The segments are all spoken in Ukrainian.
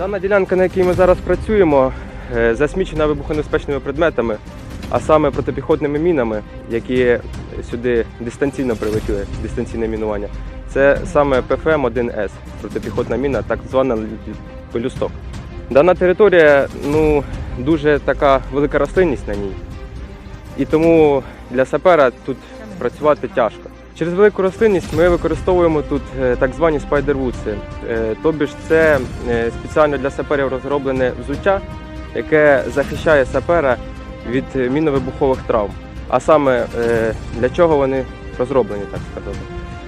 Дана ділянка, на якій ми зараз працюємо, е, засмічена вибухонебезпечними предметами, а саме протипіхотними мінами, які сюди дистанційно прилетіли, дистанційне мінування. Це саме ПФМ-1С, протипіхотна міна, так звана пелюсток. Дана територія ну, дуже така велика рослинність на ній. І тому для сапера тут працювати тяжко. Через велику рослинність ми використовуємо тут е, так звані спайдервудси. Е, Тобі ж це е, спеціально для саперів розроблене взуття, яке захищає сапера від міновибухових травм. А саме для чого вони розроблені, так сказати.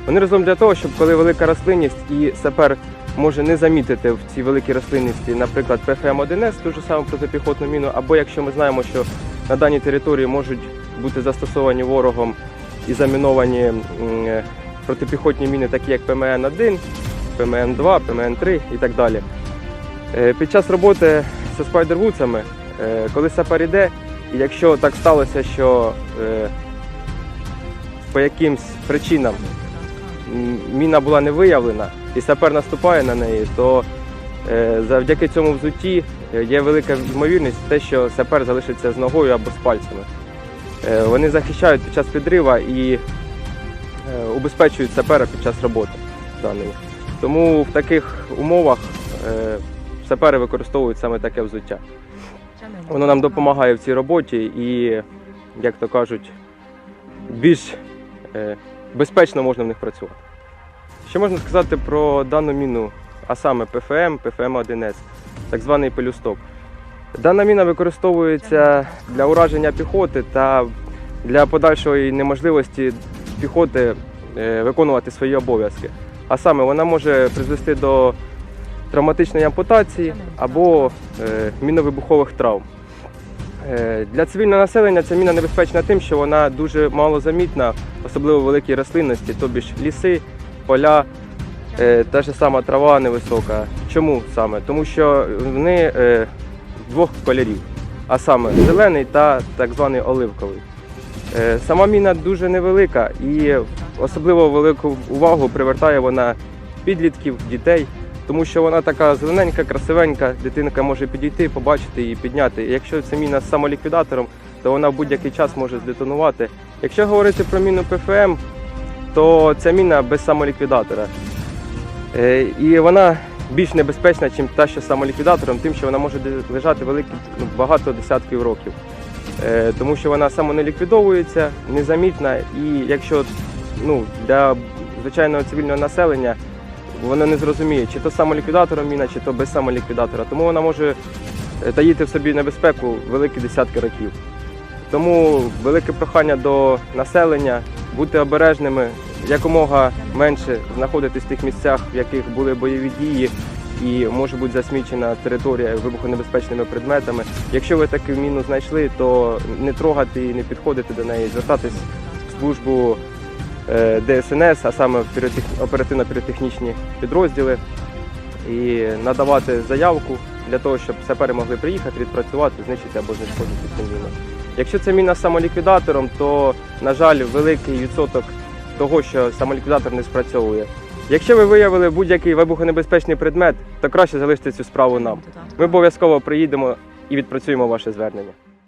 Вони розроблені для того, щоб коли велика рослинність і сапер може не замітити в цій великій рослинності, наприклад, ПФМ-1С, ту ж саму протипіхотну міну, або якщо ми знаємо, що на даній території можуть бути застосовані ворогом і заміновані е, протипіхотні міни, такі як ПМН-1, ПМН-2, ПМН-3 і так далі. Е, Під час роботи зі спайдервудсами, е, коли сапер іде, і якщо так сталося, що по якимсь причинам міна була не виявлена і сапер наступає на неї, то завдяки цьому взутті є велика ймовірність те, що сапер залишиться з ногою або з пальцями. Е, Вони захищають під час підрива і е, убезпечують сапера під час роботи даної. Тому в таких умовах е, сапери використовують саме таке взуття. Воно нам допомагає в цій роботі і, як то кажуть, більш безпечно можна в них працювати. Що можна сказати про дану міну, а саме ПФМ, ПФМ-1С, так званий пелюсток. Дана міна використовується для ураження піхоти та для подальшої неможливості піхоти е, виконувати свої обов'язки. А саме вона може призвести до травматичної ампутації або е, міновибухових травм. Е, Для цивільного населення ця міна небезпечна тим, що вона дуже малозамітна, особливо в великій рослинності, тобі ж ліси, поля, та ж сама трава невисока. Чому саме? Тому що вони двох кольорів, а саме зелений та так званий оливковий. Е, Сама міна дуже невелика і особливо велику увагу привертає вона підлітків, дітей, тому що вона така зелененька, красивенька, дитинка може підійти, побачити і підняти. Якщо це міна з самоліквідатором, то вона в будь-який час може здетонувати. Якщо говорити про міну ПФМ, то ця міна без самоліквідатора. Е, І вона більш небезпечна, ніж та, що самоліквідатором, тим, що вона може лежати великі ну, багато десятків років. Е, Тому що вона само не ліквідовується, незамітна, і якщо ну, для звичайного цивільного населення воно не зрозуміє, чи то самоліквідатором міна, чи то без самоліквідатора. Тому вона може е, таїти в собі небезпеку великі десятки років. Тому велике прохання до населення бути обережними, якомога менше знаходитись в тих місцях, в яких були бойові дії, і може бути засмічена територія вибухонебезпечними предметами. Якщо ви таку міну знайшли, то не трогати і не підходити до неї, звертатись в службу е, ДСНС, а саме в оперативно-піротехнічні підрозділи, і надавати заявку для того, щоб сапери могли приїхати, відпрацювати, знищити або знешкодити цю міну. Якщо це міна самоліквідатором, то, на жаль, великий відсоток того, що самоліквідатор не спрацьовує. Якщо ви виявили будь-який вибухонебезпечний предмет, то краще залиште цю справу нам. Ми обов'язково приїдемо і відпрацюємо ваше звернення.